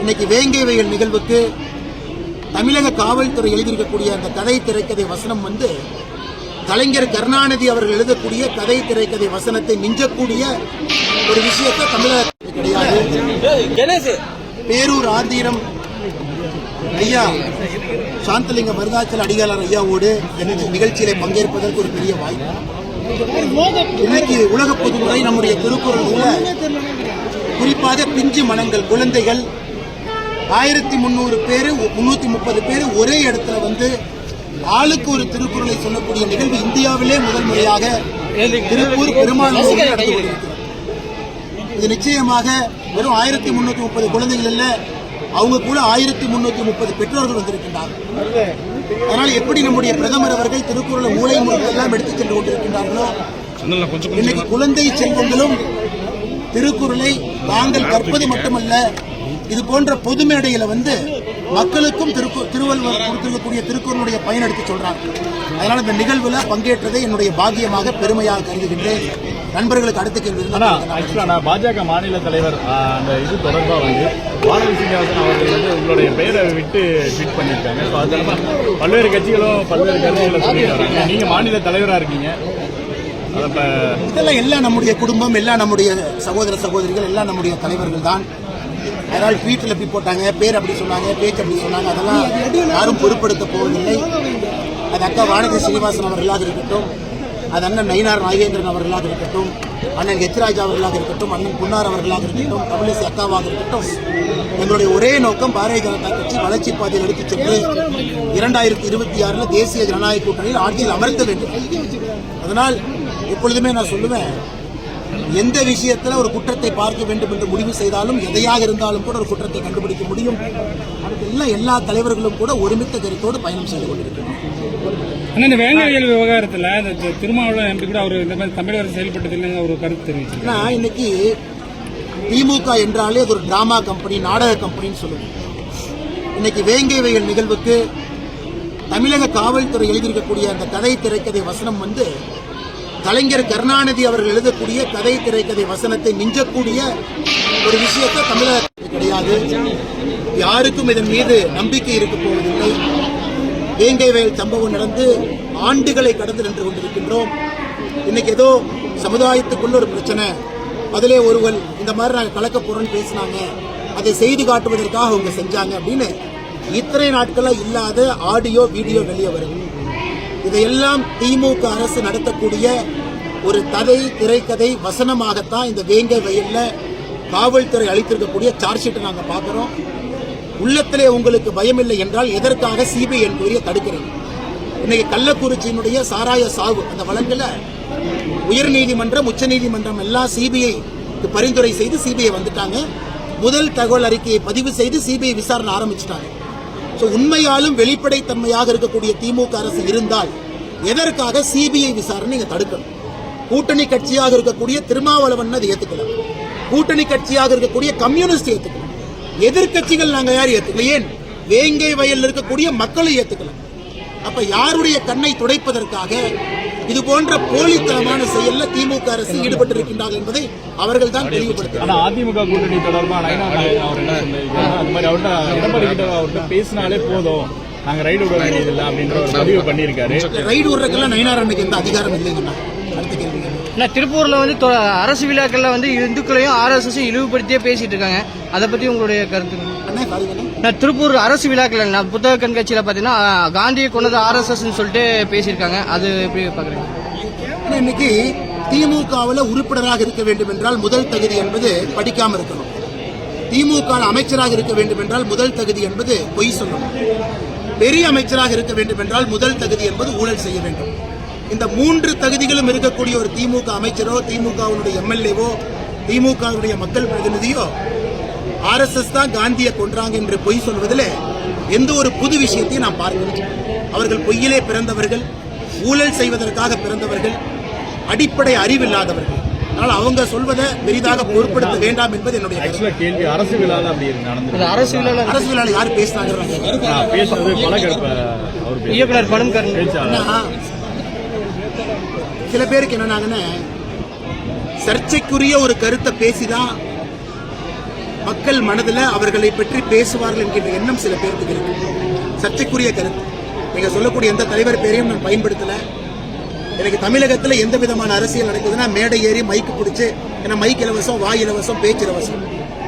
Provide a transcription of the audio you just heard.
இன்னைக்கு வேங்கை வயல் நிகழ்வுக்கு தமிழக காவல்துறை எழுதியிருக்கக்கூடிய அந்த கதை திரைக்கதை வசனம் வந்து கலைஞர் கருணாநிதி அவர்கள் எழுதக்கூடிய கதை திரைக்கதை வசனத்தை மிஞ்சக்கூடிய ஒரு விஷயத்தை தமிழகத்தில் கிடையாது. பேரூர் ஆதீனம் ஐயா சாந்தலிங்க மருதாச்சல அடிகாலர் ஐயாவோடு எனது நிகழ்ச்சியில பங்கேற்பதற்கு ஒரு பெரிய வாய்ப்பு. இன்னைக்கு உலக பொதுமுறை நம்முடைய திருக்குறள் குறிப்பாக பிஞ்சு மனங்கள் குழந்தைகள் ஆயிரத்தி முந்நூறு பேர் முன்னூத்தி முப்பது பேர் ஒரே இடத்துல வந்து ஆளுக்கு ஒரு திருக்குறளை சொல்லக்கூடிய நிகழ்வு இந்தியாவிலே முதல் முறையாக திருப்பூர் பெருமாள் இது நிச்சயமாக வெறும் ஆயிரத்தி முன்னூத்தி முப்பது குழந்தைகள் இல்ல அவங்க கூட ஆயிரத்தி முன்னூத்தி முப்பது பெற்றோர்கள் வந்திருக்கின்றார்கள். அதனால் எப்படி நம்முடைய பிரதமர் அவர்கள் திருக்குறளை மூளை முழுக்கெல்லாம் எடுத்துச் சென்று கொண்டிருக்கின்றார்களோ இன்னைக்கு குழந்தை செல்வங்களும் திருக்குறளை தாங்கள் கற்பது மட்டுமல்ல இது போன்ற பொது மேடையில வந்து மக்களுக்கும் திருக்கு திருவள்ளுவர் கொடுத்திருக்கக்கூடிய திருக்குறளுடைய பயன் எடுத்து சொல்றாங்க. அதனால இந்த நிகழ்வுல பங்கேற்றதை என்னுடைய பாக்கியமாக பெருமையாக கருதுகின்றேன். நண்பர்களுக்கு அடுத்த கேள்வி ஆனா இருந்தால் ஆக்சுவலா நான் பாஜக மாநில தலைவர் அந்த இது தொடர்பா வந்து வானதி சீனிவாசன் அவர்கள் வந்து உங்களுடைய பெயரை விட்டு ட்வீட் பண்ணியிருக்காங்க. ஸோ அது பல்வேறு கட்சிகளும் பல்வேறு கருத்துக்களை சொல்லிட்டு வராங்க நீங்க மாநில தலைவரா இருக்கீங்க. இதெல்லாம் எல்லாம் நம்முடைய குடும்பம் எல்லாம் நம்முடைய சகோதர சகோதரிகள் எல்லாம் நம்முடைய தலைவர்கள் தான். அதனால் ட்வீட்டில் எப்படி போட்டாங்க பேர் அப்படி சொன்னாங்க பேச்சு அப்படி சொன்னாங்க அதெல்லாம் யாரும் பொருட்படுத்த போவதில்லை. அது அக்கா வானதி சீனிவாசன் அவர்களாக இருக்கட்டும் அது அண்ணன் நயினார் நாகேந்திரன் அவர்களாக இருக்கட்டும் அண்ணன் எச்ராஜ் அவர்களாக இருக்கட்டும் அண்ணன் புன்னார் அவர்களாக இருக்கட்டும் தமிழிசை அக்காவாக இருக்கட்டும் எங்களுடைய ஒரே நோக்கம் பாரதிய ஜனதா கட்சி வளர்ச்சி பாதையில் எடுத்துச் சென்று இரண்டாயிரத்தி இருபத்தி ஆறில் தேசிய ஜனநாயக கூட்டணியில் ஆட்சியில் அமர்த்த வேண்டும். அதனால் எப்பொழுதுமே நான் சொல்லுவேன் எந்த விஷயத்துல ஒரு குற்றத்தை பார்க்க வேண்டும் என்று முடிவு செய்தாலும் எதையாக இருந்தாலும் கூட ஒரு குற்றத்தை கண்டுபிடிக்க முடியும். அதுக்கெல்லாம் எல்லா தலைவர்களும் கூட ஒருமித்த கருத்தோடு பயணம் செய்து கொண்டிருக்கிறோம் இந்த வேங்கையல் விவகாரத்துல இந்த திருமாவளவன் எம்பி கூட அவர் இந்த மாதிரி தமிழக அரசு செயல்பட்டது இல்லைங்க ஒரு கருத்து தெரிவிச்சு ஆனா இன்னைக்கு திமுக என்றாலே அது ஒரு டிராமா கம்பெனி நாடக கம்பெனின்னு சொல்லுவோம். இன்னைக்கு வேங்கை வயல் நிகழ்வுக்கு தமிழக காவல்துறை எழுதியிருக்கக்கூடிய அந்த கதை திரைக்கதை வசனம் வந்து கலைஞர் கருணாநிதி அவர்கள் எழுதக்கூடிய கதை திரைக்கதை வசனத்தை மிஞ்சக்கூடிய ஒரு விஷயத்தை தமிழக கிடையாது. யாருக்கும் இதன் மீது நம்பிக்கை இருக்க போவதில்லை. வேங்கை வயல் சம்பவம் நடந்து ஆண்டுகளை கடந்து நின்று கொண்டிருக்கின்றோம். இன்னைக்கு ஏதோ சமுதாயத்துக்குள்ள ஒரு பிரச்சனை. அதிலே ஒருவன் இந்த மாதிரி நாங்கள் கலக்க போறோம்னு பேசினாங்க. அதை செய்து காட்டுவதற்காக அவங்க செஞ்சாங்க அப்படின்னு இத்தனை நாட்களாக இல்லாத ஆடியோ வீடியோ வெளியே வருது. இதையெல்லாம் திமுக அரசு நடத்தக்கூடிய ஒரு கதை திரைக்கதை வசனமாகத்தான் இந்த வேங்கை வயல்ல காவல்துறை அளித்திருக்கக்கூடிய சார்ஜ் ஷீட்டை பார்க்குறோம் பார்க்கிறோம். உள்ளத்திலே உங்களுக்கு பயமில்லை என்றால் எதற்காக சிபிஐ என்கொயரியை தடுக்கிறீங்க இன்னைக்கு கள்ளக்குறிச்சியினுடைய சாராய சாவு அந்த வழக்கில் உயர்நீதிமன்றம் உச்சநீதிமன்றம் எல்லாம் சிபிஐ பரிந்துரை செய்து சிபிஐ வந்துட்டாங்க. முதல் தகவல் அறிக்கையை பதிவு செய்து சிபிஐ விசாரணை ஆரம்பிச்சிட்டாங்க. உண்மையாலும் வெளிப்படைத்தன்மையாக இருக்கக்கூடிய திமுக அரசு இருந்தால் எதற்காக சிபிஐ விசாரணை தடுக்கணும்? கூட்டணி கட்சியாக இருக்கக்கூடிய திருமாவளவன் அதை ஏத்துக்கலாம் கூட்டணி கட்சியாக இருக்கக்கூடிய கம்யூனிஸ்ட் ஏத்துக்கலாம் எதிர்க்கட்சிகள் நாங்க யார் ஏத்துக்கல. ஏன்? வேங்கை வயல்ல இருக்கக்கூடிய மக்களை ஏத்துக்கலாம் அப்ப யாருடைய கண்ணை துடைப்பதற்காக இது போன்ற போலித்தனமான செயல்ல திமுக அரசு ஈடுபட்டிருக்கின்றார்கள் என்பதை அவர்கள் தான் தெளிவுபடுத்தினார் அதிமுக கூட்டணி தொடர்பா நயனா நாயகன் அவர் என்ன சொல்லியிருக்காரு அந்த மாதிரி அவர்கிட்ட எடப்பாடி கிட்ட அவர்கிட்ட பேசினாலே போதும். நாங்க ரைடு விட வேண்டியதில்லை அப்படின்ற ஒரு பதிவு பண்ணியிருக்காரு. ரைடு விடுறதுக்கெல்லாம் நயினார் அன்னைக்கு எந்த அதிகாரம் இல்லைங்கண்ணா அடுத்த கேள்வி நான் திருப்பூர்ல வந்து அரசு விழாக்கள்ல வந்து இந்துக்களையும் ஆர்எஸ்எஸ் இழிவுபடுத்தியே பேசிட்டு இருக்காங்க. அதை பத்தி உங்களுடைய கருத்து நான் திருப்பூர் அரசு விழாக்கள் நான் புத்தக கண்காட்சியில பாத்தீங்கன்னா அஹ், காந்தியை கொண்டது ஆர்எஸ்எஸ் சொல்லிட்டு பேசியிருக்காங்க. அது எப்படி பாக்குறீங்க? ஆனா இன்னைக்கு திமுகவில் உறுப்பினராக இருக்க வேண்டும் என்றால் முதல் தகுதி என்பது படிக்காம இருக்கணும். திமுக அமைச்சராக இருக்க வேண்டும் என்றால் முதல் தகுதி என்பது பொய் சொல்லணும். பெரிய அமைச்சராக இருக்க வேண்டும் என்றால் முதல் தகுதி என்பது ஊழல் செய்ய வேண்டும். இந்த மூன்று தகுதிகளும் இருக்கக்கூடிய ஒரு திமுக அமைச்சரோ திமுகவினுடைய எம்எல்ஏவோ திமுகவுடைய மக்கள் பிரதிநிதியோ ஆர்எஸ்எஸ் தான் காந்தியை கொன்றாங்க என்று பொய் சொல்வதில் எந்த ஒரு புது விஷயத்தையும் நான் பார்க்கல அவர்கள் பொய்யிலே பிறந்தவர்கள் ஊழல் செய்வதற்காக பிறந்தவர்கள் அடிப்படை அறிவில்லாதவர்கள். அதனால் அவங்க சொல்வதை பெரிதாக பொருட்படுத்த வேண்டாம் என்பது என்னுடைய கேள்வி அரசு விழால அப்படி அது நடந்து அரசு விழால அரசு விழாவில் யார் பேசினாங்க? இயக்குனர் ஆனா, சில பேருக்கு என்னன்னாங்கன்னு சர்ச்சைக்குரிய ஒரு கருத்தை பேசிதான் மக்கள் மனதில் அவர்களை பற்றி பேசுவார்கள் என்கின்ற எண்ணம் சில பேருக்கு இருக்கு. சர்ச்சைக்குரிய கருத்து. நீங்கள் சொல்லக்கூடிய எந்த தலைவர் பேரையும் நான் பயன்படுத்தலை. எனக்கு தமிழகத்தில் எந்த விதமான அரசியல் நடக்குதுன்னா மேடை ஏறி மைக்கு பிடிச்சி ஏன்னா மைக் இலவசம் வாய் இலவசம் பேச்சு இலவசம்.